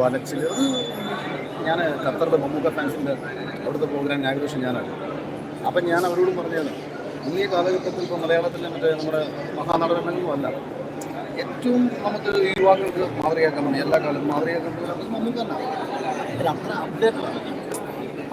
വലച്ചിൽ ഞാൻ ഖത്തറിന്റെ മമ്മൂക്ക ഫാൻസിന്റെ അവിടുത്തെ പ്രോഗ്രാം ഞായറാഴ്ച ഞാനാണ്. അപ്പം ഞാൻ അവരോട് പറഞ്ഞത് ഇന്നീ കാലഘട്ടത്തിൽ ഇപ്പോൾ മലയാളത്തിലെ മറ്റേ നമ്മുടെ മഹാനടനങ്ങളും അല്ല. ഏറ്റവും നമുക്ക് യുവാക്കൾക്ക് മാതൃകയാക്കാൻ വേണ്ടി എല്ലാ കാലത്തും മാതൃകയാക്കാൻ വേണ്ടി മമ്മൂക്ക തന്നെ. അതിൽ അത്ര അപ്ഡേറ്റഡാണ്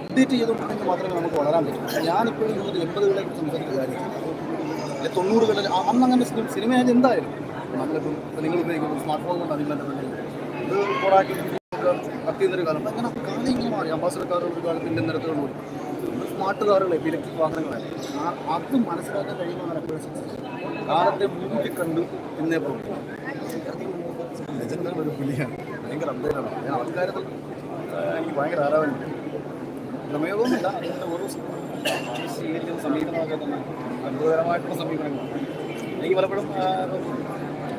അപ്ഡേറ്റ് ചെയ്തുകൊണ്ടെങ്കിൽ മാത്രമേ നമുക്ക് വളരാൻ പറ്റൂ. ഞാനിപ്പോഴും ഇരുപത് എൺപതുകളെ കുറിച്ച് സംസാരിച്ച കാര്യം. ഈ തൊണ്ണൂറുകളിൽ അന്നങ്ങനെ സിനിമ സിനിമയായത് എന്തായാലും. നമ്മളിപ്പം നിങ്ങൾ ഉപയോഗിക്കുന്ന സ്മാർട്ട് ഫോൺ കൊണ്ട് അതിന്റെ ഇത് പോറാക്കി കത്തി ചെയ്യുന്നൊരു കാലം അങ്ങനെ കാലം ഇങ്ങനെ മാറി അംബാസഡർ കാറുകൾ ഒരു കാലത്ത് ഇന്ത്യൻ നിരത്തുകൾ പോയി സ്മാർട്ട് കാറുകൾ ഇലക്ട്രിക് വാഹനങ്ങളായി അത് മനസ്സിലാക്കാൻ success. കാലത്തെ മുന്നിൽ കണ്ടു എന്നേ പോകും ഒരു പുലിയാണ് ഭയങ്കര അപ്ഡേറ്റാണ് ഞാൻ ആൾക്കാരത്തിൽ എനിക്ക് ഭയങ്കര ആരാധനയുണ്ട് പ്രമേയമൊന്നുമില്ല അതിന്റെ ഓരോ സ്വീകരിക്കുന്ന സമീപനമൊക്കെ തന്നെ അത്ഭുതകരമായിട്ടുള്ള സമീപനങ്ങൾ എനിക്ക് പലപ്പോഴും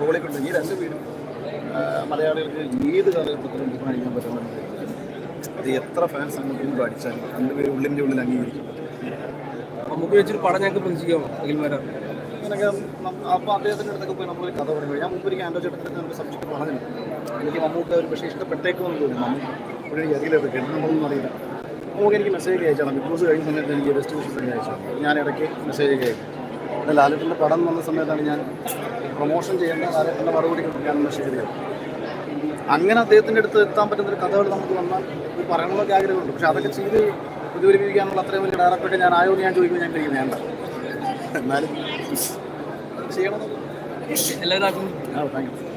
റോളിക്കൊണ്ട് ഈ രണ്ട് പേരും ആ, മലയാളികൾക്ക് ഏത് കാലഘട്ടത്തിലും ബഹുമാനിക്കാൻ പറ്റുന്നുണ്ട്? അത് എത്ര ഫാൻസ് അങ്ങോട്ടും അടിച്ചാലും രണ്ടുപേരും ഉള്ളിന്റെ ഉള്ളിൽ അംഗീകരിക്കും. നമുക്ക് വെച്ചൊരു പടം ഞങ്ങൾക്ക് പ്രതീക്ഷിക്കാമോ അഖിൽമാരാ? അങ്ങനെയൊക്കെ അപ്പോൾ അദ്ദേഹത്തിന്റെ അടുത്തൊക്കെ പോയി നമ്മളൊരു കഥ പറയുമ്പോൾ ഞാൻ മുമ്പ് എനിക്ക് ആൻഡോ ചേട്ടന്റെ നമുക്ക് സബ്ജക്ട് പറഞ്ഞിട്ടുണ്ട് എനിക്ക് മമ്മൂക്ക ഒരു പക്ഷേ ഇഷ്ടപ്പെട്ടേക്കുമെന്ന് തോന്നുന്നു മമ്മൂക്ക അറിയില്ല ഇപ്പോൾ കേട്ടിട്ടുണ്ടോന്നും അറിയില്ല. നമുക്ക് എനിക്ക് മെസ്സേജ് അയച്ചാണ്. ബിഗ് ബോസ് കഴിഞ്ഞ സമയത്ത് എനിക്ക് ബെസ്റ്റ് വിഷസ് തന്നെ അയച്ചു ഞാൻ ഇടയ്ക്ക് മെസ്സേജ് അയക്കും. പിന്നെ ലാലേട്ടന്റെ പടം വന്ന സമയത്താണ് ഞാൻ പ്രൊമോഷൻ ചെയ്യേണ്ട ലാലേട്ടന്റെ മറുപടി കിട്ടാനുള്ള ശരിയാണ് അങ്ങനെ അദ്ദേഹത്തിന്റെ അടുത്ത് എത്താൻ പറ്റുന്ന ഒരു കഥകൾ നമുക്ക് വന്നാൽ ഒരു പറയണമെന്നൊക്കെ ആഗ്രഹമുണ്ട്. പക്ഷെ അതൊക്കെ ചെയ്ത് പ്രതിഫലിപ്പിക്കാനുള്ള അത്രയും വലിയ ഡയറക്ടർ ഞാൻ ആയോ എന്ന് ഞാൻ ചോദിക്കുമ്പോൾ ഞാൻ കഴിക്കും വേണ്ട എന്നാലും ചെയ്യണം. എല്ലാവരും ആ താങ്ക് യു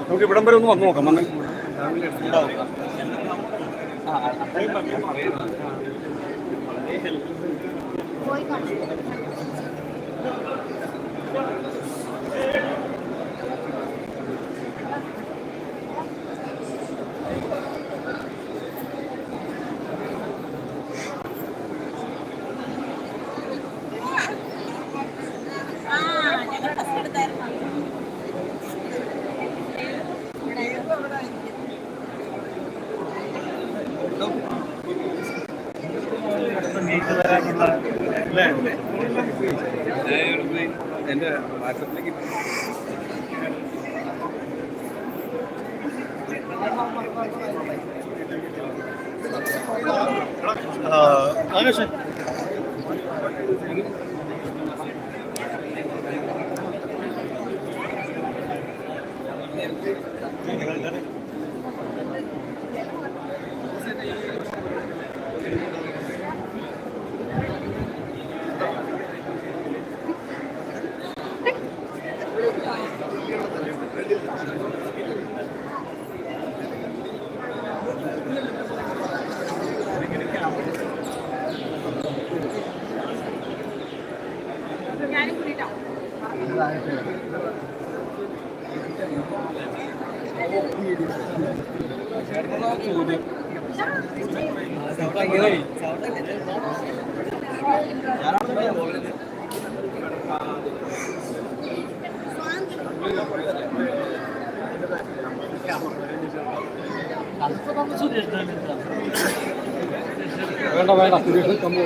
നമുക്ക് ഇവിടം വരെ ഒന്ന് വന്നു നോക്കാം. വന്ന്. എന്റെ വാട്സപ്പിലേക്ക് ആകാശേ. ഞാനും കൂടിട്ടോ വേണ്ട വേണ്ട. സുരേഷ് കമ്പോ